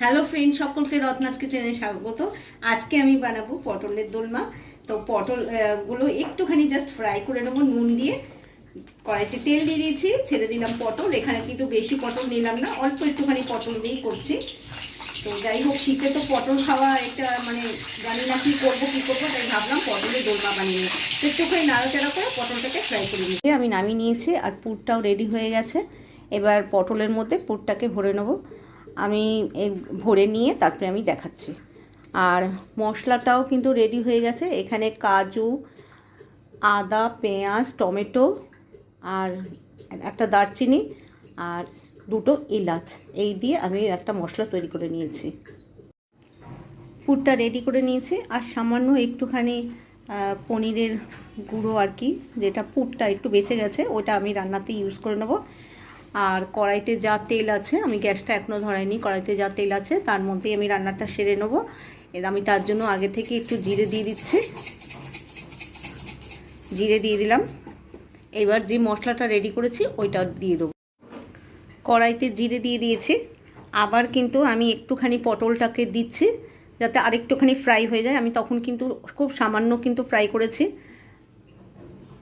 Hello friend সকলকে রত্নাস কিচেনে স্বাগত। আজকে আমি বানাবো পটলের দোলমা। তো পটলগুলো একটুখানি জাস্ট ফ্রাই করে নেব, নুন দিয়ে। কড়াইতে তেল দিয়ে দিয়েছি, ছেড়ে দিলাম পটল। এখানে কিন্তু বেশি পটল নিলাম না, অল্প একটুখানি পটল দিয়েই করছি। তো যাই হোক, শীতে তো পটল খাওয়া একটা মানে জানি না কি করব, কী করব, তাই ভাবলাম পটলের দোলমা বানিয়ে। তো একটুখানি নাড়াচাড়া করে পটলটাকে ফ্রাই করে নিই। আমি নামিয়ে নিয়েছি আর পুরটাও রেডি হয়ে গেছে। এবার পটলের মধ্যে পুরটাকে ভরে নেব। আমি ভরে নিয়ে তারপরে আমি দেখাচ্ছি। আর মশলাটাও কিন্তু রেডি হয়ে গেছে। এখানে কাজু, আদা, পেঁয়াজ, টমেটো আর একটা দারচিনি আর দুটো এলাচ। এই দিয়ে আমি একটা মশলা তৈরি করে নিয়েছি। পুরটা রেডি করে নিয়েছি। আর সামান্য একটুখানি পনিরের গুঁড়ো আর কি, যেটা পুরটা একটু বেঁচে গেছে, ওটা আমি রান্নাতে ইউজ করে নেব। আর কড়াইতে যা তেল আছে, আমি গ্যাসটা এখনও ধরাইনি, কড়াইতে যা তেল আছে তার মধ্যেই আমি রান্নাটা সেরে নেব। এর আমি তার জন্য আগে থেকে একটু জিরে দিয়ে দিচ্ছি। জিরে দিয়ে দিলাম। এবার যে মশলাটা রেডি করেছি ওইটা দিয়ে দেবো। কড়াইতে জিরে দিয়ে দিয়েছি। আবার কিন্তু আমি একটুখানি পটলটাকে দিচ্ছি যাতে আরেকটুখানি ফ্রাই হয়ে যায়। আমি তখন কিন্তু খুব সামান্য কিন্তু ফ্রাই করেছি।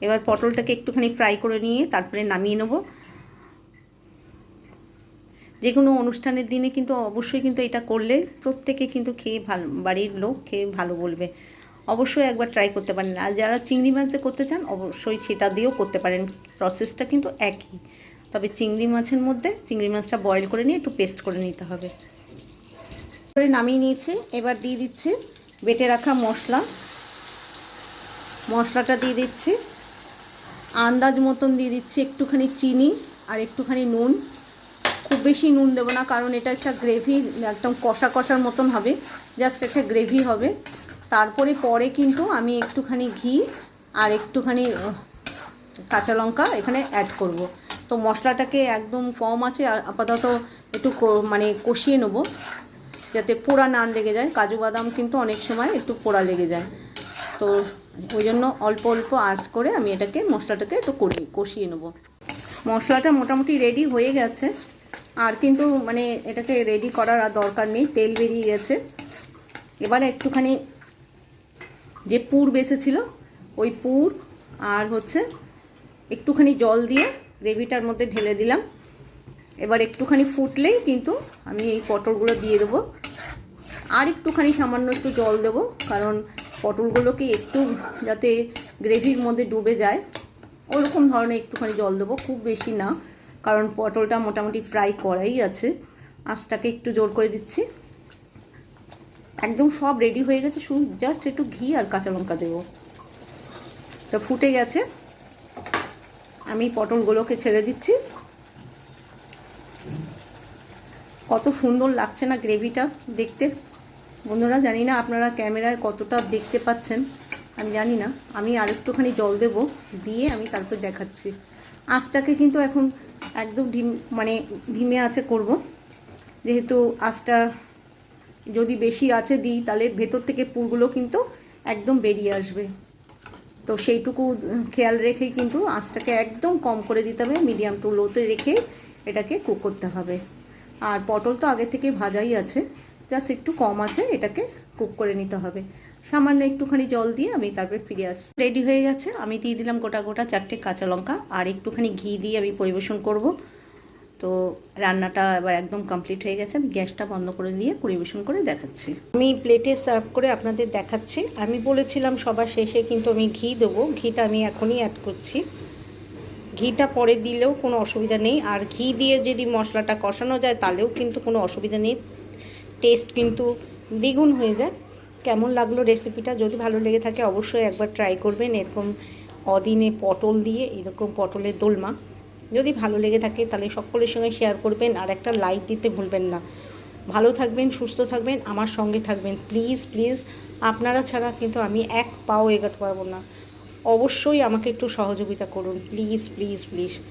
এবার পটলটাকে একটুখানি ফ্রাই করে নিয়ে তারপরে নামিয়ে নেব। যে কোনো অনুষ্ঠানের দিনে কিন্তু অবশ্যই কিন্তু এটা করলে প্রত্যেকে কিন্তু খেয়ে ভালো, বাড়ির লোক খেয়ে ভালো বলবে। অবশ্যই একবার ট্রাই করতে পারেন। আর যারা চিংড়ি মাছ করতে চান, অবশ্যই সেটা দিয়েও করতে পারেন। প্রসেসটা কিন্তু একই। তবে চিংড়ি মাছের মধ্যে চিংড়ি মাছটা বয়েল করে নিয়ে একটু পেস্ট করে নিতে হবে। করে নামিয়ে নিয়েছি। এবার দিয়ে দিচ্ছি বেটে রাখা মশলা। মশলাটা দিয়ে দিচ্ছি। আন্দাজ মতন দিয়ে দিচ্ছি একটুখানি চিনি আর একটুখানি নুন। খুব বেশি নুন দেবো না, কারণ এটা একটা গ্রেভি, একদম কষা কষার মতন হবে জাস্ট একটা গ্রেভি হবে। তারপরে পরে কিন্তু আমি একটুখানি ঘি আর একটুখানি কাঁচা লঙ্কা এখানে অ্যাড করব। তো মশলাটাকে একদম কম আছে আপাতত একটু মানে কষিয়ে নেব, যাতে পোড়া না লেগে যায়। কাজু বাদাম কিন্তু অনেক সময় একটু পোড়া লেগে যায়। তো ওই জন্য অল্প অল্প আঁচ করে আমি এটাকে মশলাটাকে একটু করি কষিয়ে নেব। মশলাটা মোটামুটি রেডি হয়ে গেছে। আর কিন্তু মানে এটাকে রেডি করার আর দরকার নেই, তেল বেরিয়ে গেছে। এবারে একটুখানি যে পুর বেঁচেছিল, ওই পুর আর হচ্ছে একটুখানি জল দিয়ে গ্রেভিটার মধ্যে ঢেলে দিলাম। এবার একটুখানি ফুটলেই কিন্তু আমি এই পটলগুলো দিয়ে দেবো। আর একটুখানি সামান্য একটু জল দেবো, কারণ পটলগুলোকে একটু যাতে গ্রেভির মধ্যে ডুবে যায়, ওরকম ধরনের একটুখানি জল দেবো, খুব বেশি না। কারণ পটলটা মোটামুটি ফ্রাই করাই আছে। আঁচটাকে একটু জোর করে দিচ্ছি। একদম সব রেডি হয়ে গেছে। শুধু জাস্ট একটু ঘি আর কাঁচা লঙ্কা দেবো। তো ফুটে গেছে। আমি পটলগুলোকে ছেড়ে দিচ্ছি। কত সুন্দর লাগছে না গ্রেভিটা দেখতে। বন্ধুরা, জানি না আপনারা ক্যামেরায় কতটা দেখতে পাচ্ছেন, আমি জানি না। আমি আর একটুখানি জল দেব, দিয়ে আমি তারপর দেখাচ্ছি। আঁচটাকে কিন্তু এখন একদম ঢিম মানে ধিমে আছে করব। যেহেতু আঁচটা যদি বেশি আছে দিই, তাহলে ভেতর থেকে পুরগুলো কিন্তু একদম বেরিয়ে আসবে। তো সেইটুকু খেয়াল রেখেই কিন্তু আঁচটাকে একদম কম করে দিতে হবে, মিডিয়াম টু লোতে রেখে এটাকে কুক করতে হবে। আর পটল তো আগে থেকে ভাজাই আছে, জাস্ট একটু কম আছে, এটাকে কুক করে নিতে হবে। সামান্য একটুখানি জল দিয়ে আমি তারপরে ফিরে আসি রেডি হয়ে গেছে। আমি দিয়ে দিলাম গোটা গোটা চারটে কাঁচা লঙ্কা। আর একটুখানি ঘি দিয়ে আমি পরিবেশন করব। তো রান্নাটা এবার একদম কমপ্লিট হয়ে গেছে। আমি গ্যাসটা বন্ধ করে দিয়ে পরিবেশন করে দেখাচ্ছি। আমি প্লেটে সার্ভ করে আপনাদের দেখাচ্ছি। আমি বলেছিলাম সবার শেষে কিন্তু আমি ঘি দেবো। ঘিটা আমি এখনই অ্যাড করছি। ঘিটা পরে দিলেও কোনো অসুবিধা নেই। আর ঘি দিয়ে যদি মশলাটা কষানো যায়, তাহলেও কিন্তু কোনো অসুবিধা নেই। টেস্ট কিন্তু দ্বিগুণ হয়ে যায়। কেমন লাগল রেসিপিটা যদি ভালো লেগে থাকে, অবশ্যই একবার ট্রাই করবেন। এরকম অদিনে পটল দিয়ে এরকম পটলের দোলমা। যদি ভালো লেগে থাকে, তাহলে সকলের সঙ্গে শেয়ার করবেন আর একটা লাইক দিতে ভুলবেন না। ভালো থাকবেন, সুস্থ থাকবেন, আমার সঙ্গে থাকবেন। প্লিজ প্লিজ আপনারা ছাড়া কিন্তু আমি এক পাও এগোতে পারব না। অবশ্যই আমাকে একটু সহযোগিতা করুন। Please please please